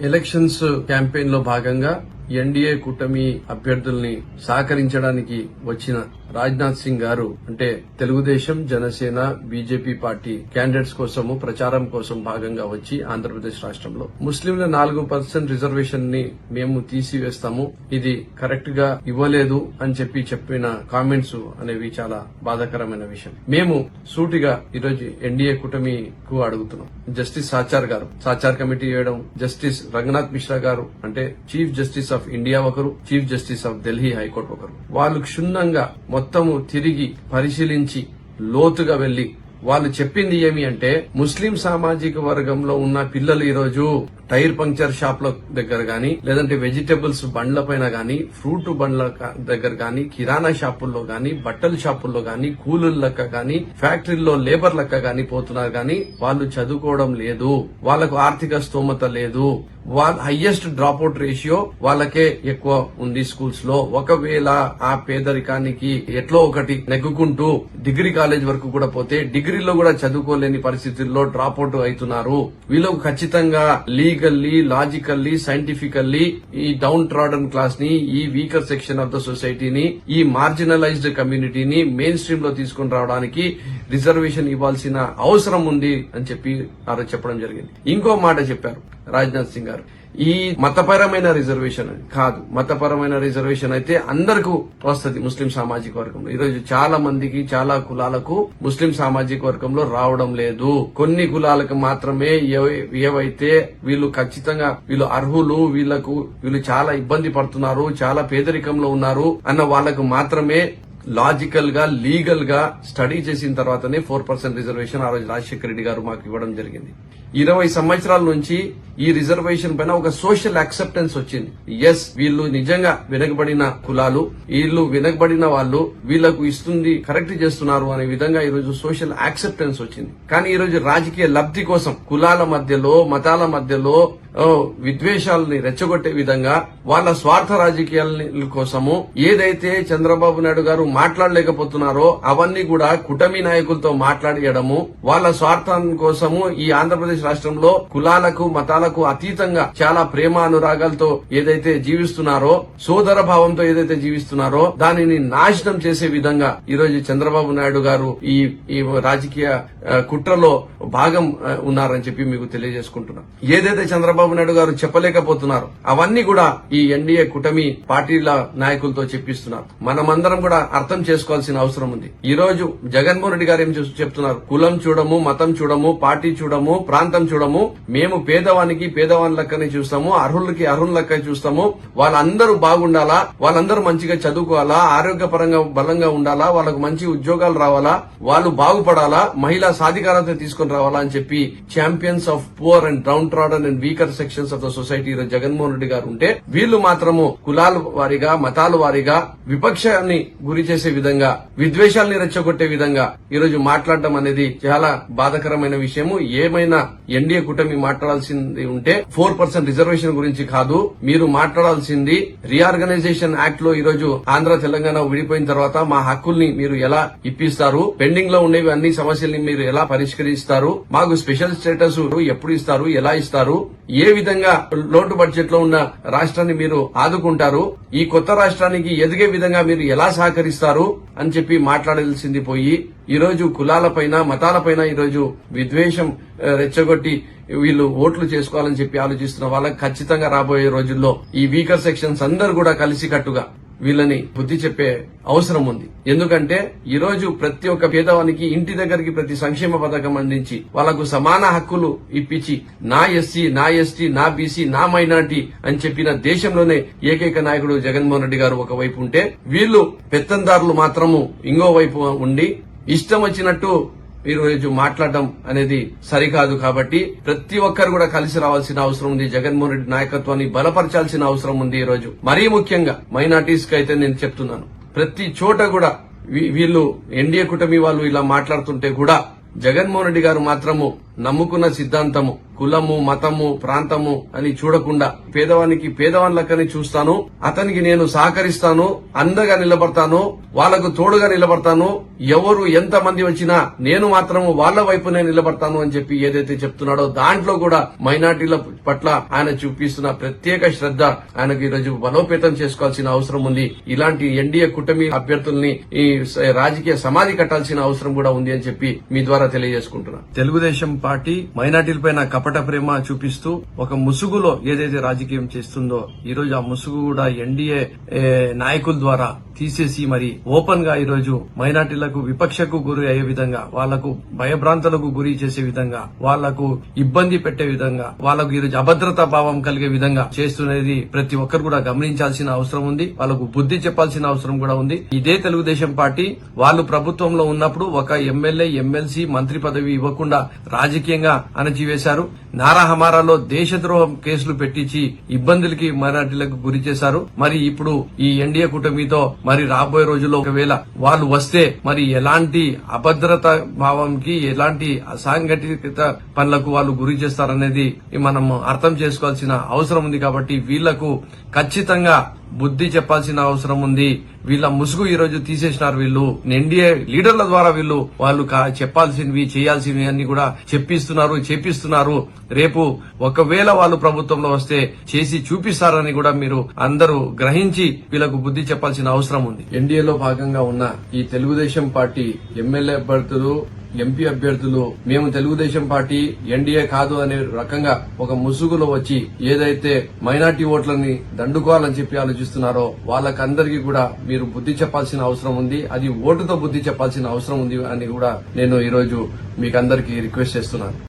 Elections క్యాంపెయిన్లో భాగంగా NDA కూటమి అభ్యర్థుల్ని సహకరించడానికి వచ్చిన రాజ్నాథ్ సింగ్ గారు అంటే Telugu Desam Janasena BJP party candidates కోసము ప్రచారం కోసం భాగంగా వచ్చి ఆంధ్రప్రదేశ్ రాష్ట్రంలో ముస్లింల నాలుగు పర్సెంట్ రిజర్వేషన్ని మేము తీసివేస్తాము. ఇది కరెక్ట్గా ఇవ్వలేదు అని చెప్పి చెప్పిన కామెంట్స్ అనేవి చాలా బాధాకరమైన విషయం. మేము సూటిగా ఈరోజు ఎన్డీఏ కూటమికు అడుగుతున్నాం. జస్టిస్ సాచార్ గారు సాచార్ కమిటీ వేయడం జస్టిస్ రంగనాథ్ మిశ్రా గారు అంటే చీఫ్ జస్టిస్ ఆఫ్ ఇండియా ఒకరు chief justice of Delhi high court ఒకరు. వాళ్ళు క్షుణ్ణంగా మొత్తము తిరిగి పరిశీలించి లోతుగా వెళ్ళి వాళ్ళు చెప్పింది ఏమి అంటే ముస్లిం సామాజిక వర్గంలో ఉన్న పిల్లలు ఈరోజు టైర్ పంక్చర్ షాప్ల దగ్గర గాని లేదంటే వెజిటబుల్స్ బండ్ల పైన గాని ఫ్రూట్ బండ్ల దగ్గర గాని కిరాణా షాపుల్లో గాని బట్టల షాపుల్లో గాని కూలీల లెక్క గాని ఫ్యాక్టరీల్లో లేబర్ లెక్క గాని పోతున్నారు గాని వాళ్ళు చదువుకోవడం లేదు. వాళ్ళకు ఆర్థిక స్తోమత లేదు. వాళ్ళ హైయెస్ట్ డ్రాప్ అవుట్ రేషియో వాళ్ళకే ఎక్కువ ఉంది స్కూల్స్లో. ఒకవేళ ఆ పేదరికానికి ఎట్లో ఒకటి నెగ్గుకుంటూ డిగ్రీ కాలేజ్ వరకు కూడా పోతే డిగ్రీలో కూడా చదువుకోలేని పరిస్థితుల్లో డ్రాప్ అవుట్ అవుతున్నారు. వీళ్ళకు ఖచ్చితంగా లీగ్ లీగల్లీ లాజికల్లీ సైంటిఫికల్లీ ఈ డౌన్ ట్రాడన్ క్లాస్ని ఈ వీకర్ సెక్షన్ ఆఫ్ ద సొసైటీని ఈ మార్జినలైజ్డ్ కమ్యూనిటీని మెయిన్ స్ట్రీమ్లో తీసుకుని రావడానికి రిజర్వేషన్ ఇవ్వాల్సిన అవసరం ఉంది అని చెప్పి చెప్పడం జరిగింది. ఇంకో మాట చెప్పారు. రాజ్నాథ్ సింగ్ గారు. ఈ మతపరమైన రిజర్వేషన్ కాదు. మతపరమైన రిజర్వేషన్ అయితే అందరికీ వస్తుంది ముస్లిం సామాజిక వర్గంలో. ఈరోజు చాలా మందికి చాలా కులాలకు ముస్లిం సామాజిక వర్గంలో రావడం లేదు. కొన్ని కులాలకు మాత్రమే ఏవై- ఏవైతే వీళ్ళు ఖచ్చితంగా వీళ్ళు అర్హులు వీళ్ళకు వీళ్ళు చాలా ఇబ్బంది పడుతున్నారు చాలా పేదరికంలో ఉన్నారు అన్న వాళ్ళకు మాత్రమే లాజికల్గా లీగల్గా స్టడీ చేసిన తర్వాతనే ఫోర్ పర్సెంట్ రిజర్వేషన్ ఆ రోజు రాజశేఖర రెడ్డి గారు మాకు ఇవ్వడం జరిగింది. ఇరవై సంవత్సరాల నుంచి ఈ రిజర్వేషన్ పైన ఒక సోషల్ యాక్సెప్టెన్స్ వచ్చింది. ఎస్ వీళ్ళు నిజంగా వెనకబడిన కులాలు వీళ్ళు వెనకబడిన వాళ్ళు వీళ్ళకు ఇస్తుంది కరెక్ట్ చేస్తున్నారు అనే విధంగా ఈరోజు సోషల్ యాక్సెప్టెన్స్ వచ్చింది. కానీ ఈరోజు రాజకీయ లబ్ధి కోసం కులాల మధ్యలో మతాల మధ్యలో విద్వేషాలని రెచ్చగొట్టే విధంగా వాళ్ళ స్వార్థ రాజకీయాల కోసము ఏదైతే చంద్రబాబు నాయుడు గారు మాట్లాడలేకపోతున్నారో అవన్నీ కూడా కుటమి నాయకులతో మాట్లాడేయడము వాళ్ళ స్వార్థం కోసము ఈ ఆంధ్రప్రదేశ్ రాష్ట్రంలో కులాలకు మతాలకు అతీతంగా చాలా ప్రేమ అనురాగాలతో ఏదైతే జీవిస్తున్నారో సోదర భావంతో ఏదైతే జీవిస్తున్నారో దానిని నాశనం చేసే విధంగా ఈ రోజు చంద్రబాబు నాయుడు గారు ఈ ఈ రాజకీయ కుట్రలో భాగం ఉన్నారని చెప్పి మీకు తెలియజేసుకుంటున్నా. ఏదైతే చంద్రబాబు నాయుడు గారు చెప్పలేకపోతున్నారు అవన్నీ కూడా ఈ ఎన్డీఏ కూటమి పార్టీల నాయకులతో చెప్పిస్తున్నారు. మనమందరం కూడా అర్థం చేసుకోవాల్సిన అవసరం ఉంది. ఈ రోజు జగన్మోహన్ రెడ్డి గారు ఏం చెప్తున్నారు? కులం చూడము మతం చూడము పార్టీ చూడము ప్రాంతం చూడము. మేము పేదవానికి పేదవాని లెక్కనే చూస్తాము. అర్హులకి అర్హుల లెక్క చూస్తాము. వాళ్ళందరూ బాగుండాలా? వాళ్ళందరూ మంచిగా చదువుకోవాలా? ఆరోగ్యపరంగా బలంగా ఉండాలా? వాళ్ళకు మంచి ఉద్యోగాలు రావాలా? వాళ్ళు బాగుపడాలా? మహిళా సాధికారత తీసుకొని రావాలా అని చెప్పి champions of poor and downtrodden and weaker sections of the society Jaganmohan Reddy garu ఉంటే వీళ్ళు మాత్రము కులాల వారిగా మతాల వారిగా విపక్షాన్ని గురి చేసే విధంగా విద్వేషాల్ని రెచ్చగొట్టే విధంగా ఈరోజు మాట్లాడడం అనేది చాలా బాధకరమైన విషయము. ఏమైనా ఎన్డీఏ కూటమి మాట్లాడాల్సింది ఉంటే ఫోర్ పర్సెంట్ రిజర్వేషన్ గురించి కాదు మీరు మాట్లాడాల్సింది రీఆర్గనైజేషన్ యాక్ట్లో ఈ రోజు ఆంధ్ర తెలంగాణ విడిపోయిన తర్వాత మా హక్కుల్ని మీరు ఎలా ఇప్పిస్తారు? పెండింగ్లో ఉండేవి అన్ని సమస్యల్ని మీరు ఎలా పరిష్కరిస్తారు? మాకు స్పెషల్ స్టేటస్ ఎప్పుడు ఇస్తారు? ఎలా ఇస్తారు? ఏ విధంగా లోటు బడ్జెట్లో ఉన్న రాష్ట్రాన్ని మీరు ఆదుకుంటారు? ఈ కొత్త రాష్ట్రానికి ఎదిగే విధంగా మీరు ఎలా సహకరిస్తారు? అని చెప్పి మాట్లాడాల్సింది పోయి ఈరోజు కులాలపైన మతాలపైన ఈరోజు విద్వేషం రెచ్చగొట్టి వీళ్ళు ఓట్లు చేసుకోవాలని చెప్పి ఆలోచిస్తున్న వాళ్ళకి ఖచ్చితంగా రాబోయే రోజుల్లో ఈ వీకర్ సెక్షన్స్ అందరు కూడా కలిసికట్టుగా వీళ్ళని బుద్ధి చెప్పే అవసరం ఉంది. ఎందుకంటే ఈ రోజు ప్రతి ఒక్క పేదవానికి ఇంటి దగ్గరికి ప్రతి సంక్షేమ పథకం అందించి వాళ్ళకు సమాన హక్కులు ఇప్పించి నా ఎస్సీ నా ఎస్టీ నా బీసీ నా మైనార్టీ అని చెప్పిన దేశంలోనే ఏకైక నాయకుడు జగన్మోహన్ రెడ్డి గారు ఒకవైపు ఉంటే వీళ్ళు పెత్తందారులు మాత్రము ఇంకో వైపు ఉండి ఇష్టం వచ్చినట్టు మీరు రోజు మాట్లాడడం అనేది సరికాదు కాబట్టి ప్రతి ఒక్కరు కూడా కలిసి రావాల్సిన అవసరం ఉంది. జగన్మోహన్ రెడ్డి నాయకత్వాన్ని బలపరచాల్సిన అవసరం ఉంది ఈ రోజు మరీ ముఖ్యంగా మైనార్టీస్కి అయితే నేను చెప్తున్నాను. ప్రతి చోట కూడా వీ- వీళ్ళు ఎన్డీఏ కూటమి వాళ్ళు ఇలా మాట్లాడుతుంటే కూడా జగన్మోహన్ రెడ్డి గారు మాత్రము నమ్ముకున్న సిద్ధాంతము కులము మతము ప్రాంతము అని చూడకుండా పేదవానికి పేదవాన్లకని చూస్తాను అతనికి నేను సహకరిస్తాను అండగా నిలబడతాను వాళ్ళకు తోడుగా నిలబడతాను ఎవరు ఎంత మంది వచ్చినా నేను మాత్రము వాళ్ళ వైపునే నిలబడతాను అని చెప్పి ఏదైతే చెప్తున్నాడో దాంట్లో కూడా మైనార్టీల పట్ల ఆయన చూపిస్తున్న ప్రత్యేక శ్రద్ధ ఆయనకు ఈరోజు బలోపేతం చేసుకోవాల్సిన అవసరం ఉంది. ఇలాంటి ఎన్డీఏ కూటమి అభ్యర్థుల్ని ఈ రాజకీయ సమాధి కట్టాల్సిన అవసరం కూడా ఉంది అని చెప్పి మీ ద్వారా తెలియజేసుకుంటున్నా. తెలుగుదేశం పార్టీ మైనార్టీల పైన కపట ప్రేమ చూపిస్తూ ఒక ముసుగులో ఏదైతే రాజకీయం చేస్తుందో ఈ రోజు ఆ ముసుగు కూడా ఎన్డీఏ నాయకుల ద్వారా తీసేసి మరి ఓపెన్గా ఈరోజు మైనార్టీలకు విపక్షకు గురి అయ్యే విధంగా వాళ్ళకు భయభ్రాంతులకు గురి చేసే విధంగా వాళ్ళకు ఇబ్బంది పెట్టే విధంగా వాళ్ళకు ఈరోజు అభద్రతా భావం కలిగే విధంగా చేస్తున్నది ప్రతి ఒక్కరు కూడా గమనించాల్సిన అవసరం ఉంది. వాళ్ళకు బుద్ధి చెప్పాల్సిన అవసరం కూడా ఉంది. ఇదే తెలుగుదేశం పార్టీ వాళ్ళు ప్రభుత్వంలో ఉన్నప్పుడు ఒక ఎమ్మెల్యే ఎమ్మెల్సీ మంత్రి పదవి ఇవ్వకుండా రాజకీయంగా అణచివేశారు. నారాహమారాలో దేశద్రోహం కేసులు పెట్టించి ఇబ్బందులకి మరాఠీలకు గురి చేశారు. మరి ఇప్పుడు ఈ ఎన్డీఏ కూటమితో మరి రాబోయే రోజుల్లో ఒకవేళ వాళ్ళు వస్తే మరి ఎలాంటి అభద్రత భావంకి ఎలాంటి అసాంఘటిత పనులకు వాళ్ళు గురి చేస్తారనేది మనం అర్థం చేసుకోవాల్సిన అవసరం ఉంది కాబట్టి వీళ్ళకు ఖచ్చితంగా బుద్ధి చెప్పాల్సిన అవసరం ఉంది. వీళ్ళ ముసుగు ఈ రోజు తీసేసినారు వీళ్ళు. ఎన్డీఏ లీడర్ల ద్వారా వీళ్ళు వాళ్ళు కా- చెప్పాల్సినవి చేయాల్సినవి అన్ని కూడా చెప్పిస్తున్నారు చేపిస్తున్నారు. రేపు ఒకవేళ వాళ్ళు ప్రభుత్వంలో వస్తే చేసి చూపిస్తారని కూడా మీరు అందరూ గ్రహించి వీళ్ళకు బుద్ధి చెప్పాల్సిన అవసరం ఉంది. ఎన్డీఏలో భాగంగా ఉన్న ఈ తెలుగుదేశం పార్టీ ఎమ్మెల్యే అభ్యర్థులు ఎంపీ అభ్యర్థులు మేము తెలుగుదేశం పార్టీ ఎన్డీఏ కాదు అనే రకంగా ఒక ముసుగులో వచ్చి ఏదైతే మైనార్టీ ఓట్లని దండుకోవాలని చెప్పి ఆలోచిస్తున్నారో వాళ్ళకందరికీ కూడా మీరు బుద్ధి చెప్పాల్సిన అవసరం ఉంది. అది ఓటుతో బుద్ధి చెప్పాల్సిన అవసరం ఉంది అని కూడా నేను ఈరోజు మీకందరికీ రిక్వెస్ట్ చేస్తున్నాను.